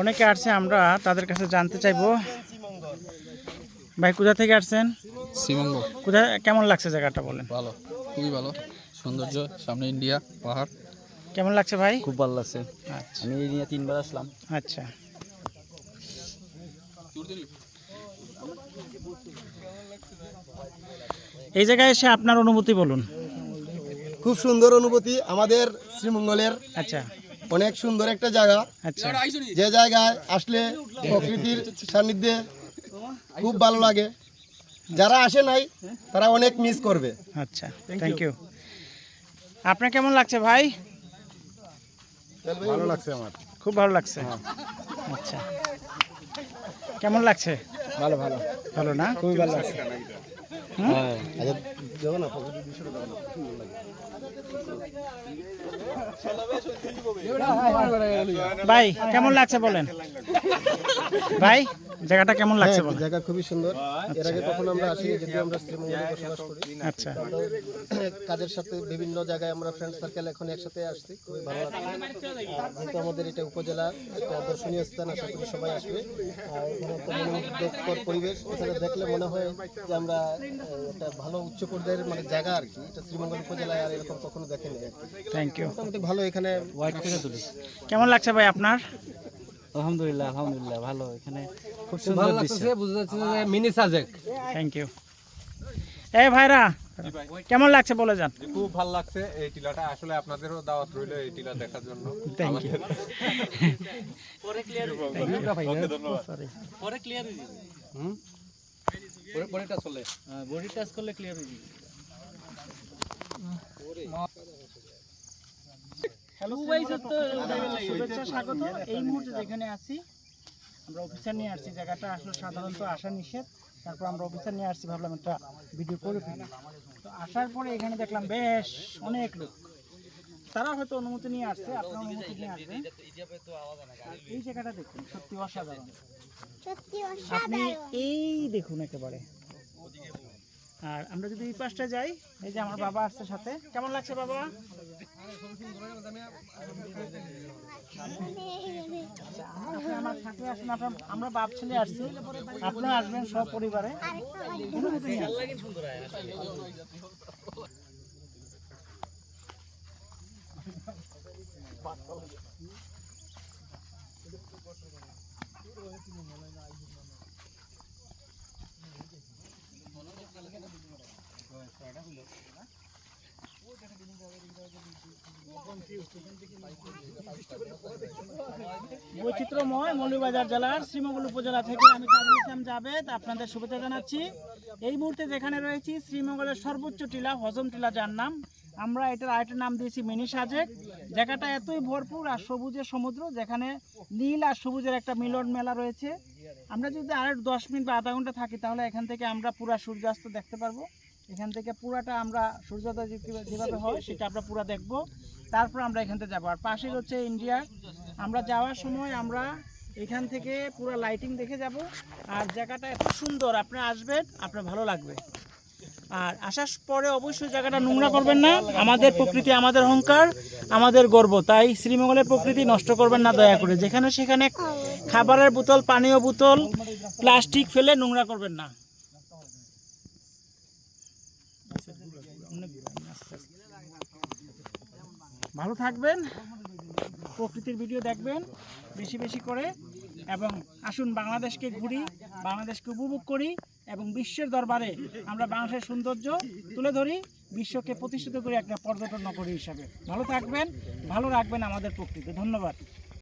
অনেকে আসছে আমরা তাদের কাছে জানতে চাইব। ভাই কোথা থেকে আসছেন? শ্রীমঙ্গ। কোথায় কেমন লাগছে জায়গাটা বলেন? ভালো খুবই ভালো। সৌন্দর্য সামনে ইন্ডিয়া পাহাড়। কেমন লাগছে ভাই? খুব ভালো লাগছে। আচ্ছা। আমি এই নিয়ে তিনবার আসলাম। আচ্ছা। এই জায়গায় এসে আপনার অনুভূতি বলুন। খুব সুন্দর অনুভূতি আমাদের শ্রীমঙ্গলের। আচ্ছা। অনেক সুন্দর একটা জায়গা। আচ্ছা। যে জায়গায় আসলে প্রকৃতির সান্নিধ্যে খুব ভালো লাগে। যারা আসে নাই তারা অনেক মিস করবে। আচ্ছা থ্যাংক ইউ আপনার কেমন লাগছে ভাই? ভালো লাগছে আমার। খুব ভালো লাগছে। আচ্ছা। কেমন লাগছে? ভালো ভালো। ভালো না? খুবই ভালো? আচ্ছা লাগে। ভাই কেমন লাগছে বলেন? ভাই জায়গাটা কেমন লাগছে হ্যাঁ, বলেন? জায়গা খুবই সুন্দর। এর আগে কখনো আমরা আসি যদিও আমরা শ্রীমঙ্গলে বসবাস করি। আচ্ছা। কাজের সাথে বিভিন্ন জায়গায় আমরা ফ্রেন্ড সার্কেল এখন একসাথে আসছি খুবই ভালো লাগছে। যেহেতু আমাদের এটা উপজেলা একটা দর্শনীয় স্থান আশা করি সবাই আসবে। মনোমুগ্ধকর পরিবেশ। এখানে দেখলে মনে হয় যে আমরা একটা ভালো উচ্চ পর্যায়ের মানে জায়গা আর কি। এটা শ্রীমঙ্গল উপজেলায় আর এরকম কখনো দেখেনি। থ্যাংক ইউ মোটামুটি ভালো এখানে। কেমন লাগছে ভাই আপনার? আলহামদুলিল্লাহ আলহামদুলিল্লাহ ভালো। এখানে খুব সুন্দর দৃশ্য। মিনি সাজেক। থ্যাংক ইউ এ ভাইরা কেমন লাগছে বলে যান। খুব ভালো লাগছে এই টিলাটা। আসলে আপনাদেরও দাওয়াত রইল এই টিলা দেখার জন্য। থ্যাংক ইউ পরে ক্লিয়ার হয়ে যাবে। ধন্যবাদ। সরি বডি টাচ করলে? ক্লিয়ার হয়ে যাবে। হ্যালো ভাই স্যার শুভেচ্ছা স্বাগত। এই মুহূর্তে যেখানে আছি আমরা অফিসার নিয়ে আসছি জায়গাটা আসলে সাধারণত আসা নিষেধ। তারপর আমরা অফিসার নিয়ে আসছি ভাবলাম একটা ভিডিও করে ফেলি। তো আসার পরে এখানে দেখলাম বেশ অনেক লোক। তারা হয়তো অনুমতি নিয়ে আসছে আপনার অনুমতি নিয়ে আসবেন। আর এই জায়গাটা দেখুন সত্যি অসাধারণ। আপনি এই দেখুন একেবারে। আর আমরা যদি এই পাশটা যাই এই যে আমার বাবা আসছে সাথে। কেমন লাগছে বাবা? সাথে আসুন আপনার আমরা বাপ ছেলে আসছি আপনারা আসবেন সব পরিবারে নিয়ে আসবেন। বৈচিত্র্যময় মৌলভীবাজার জেলার শ্রীমঙ্গল উপজেলা থেকে আমি তাজুল ইসলাম জাভেদ আপনাদের শুভেচ্ছা জানাচ্ছি। এই মুহূর্তে যেখানে রয়েছি শ্রীমঙ্গলের সর্বোচ্চ টিলা, হজম টিলা যার নাম। আমরা এটার আরেকটা নাম দিয়েছি মিনি সাজেক। জায়গাটা এতই ভরপুর আর সবুজের সমুদ্র, যেখানে নীল আর সবুজের একটা মিলন মেলা রয়েছে। আমরা যদি আরেক দশ মিনিট বা আধা ঘণ্টা থাকি, তাহলে এখান থেকে আমরা পুরা সূর্যাস্ত দেখতে পারব। এখান থেকে পুরাটা আমরা সূর্যোদয় যেভাবে হয় সেটা আমরা পুরা দেখব। তারপর আমরা এখান থেকে যাব। আর পাশে হচ্ছে ইন্ডিয়া। আমরা যাওয়ার সময় আমরা এখান থেকে পুরো লাইটিং দেখে যাব। আর জায়গাটা এত সুন্দর, আপনি আসবেন, আপনার ভালো লাগবে। আর আসার পরে অবশ্যই জায়গাটা নোংরা করবেন না। আমাদের প্রকৃতি আমাদের অহংকার, আমাদের গর্ব। তাই শ্রীমঙ্গলের প্রকৃতি নষ্ট করবেন না দয়া করে। যেখানে সেখানে খাবারের বোতল, পানীয় বোতল, প্লাস্টিক ফেলে নোংরা করবেন না। ভালো থাকবেন, প্রকৃতির ভিডিও দেখবেন বেশি বেশি করে এবং আসুন বাংলাদেশকে ঘুরি, বাংলাদেশকে উপভোগ করি এবং বিশ্বের দরবারে আমরা বাংলাদেশের সৌন্দর্য তুলে ধরি, বিশ্বকে প্রতিষ্ঠিত করি একটা পর্যটন নগরী হিসাবে। ভালো থাকবেন, ভালো রাখবেন আমাদের প্রকৃতি। ধন্যবাদ।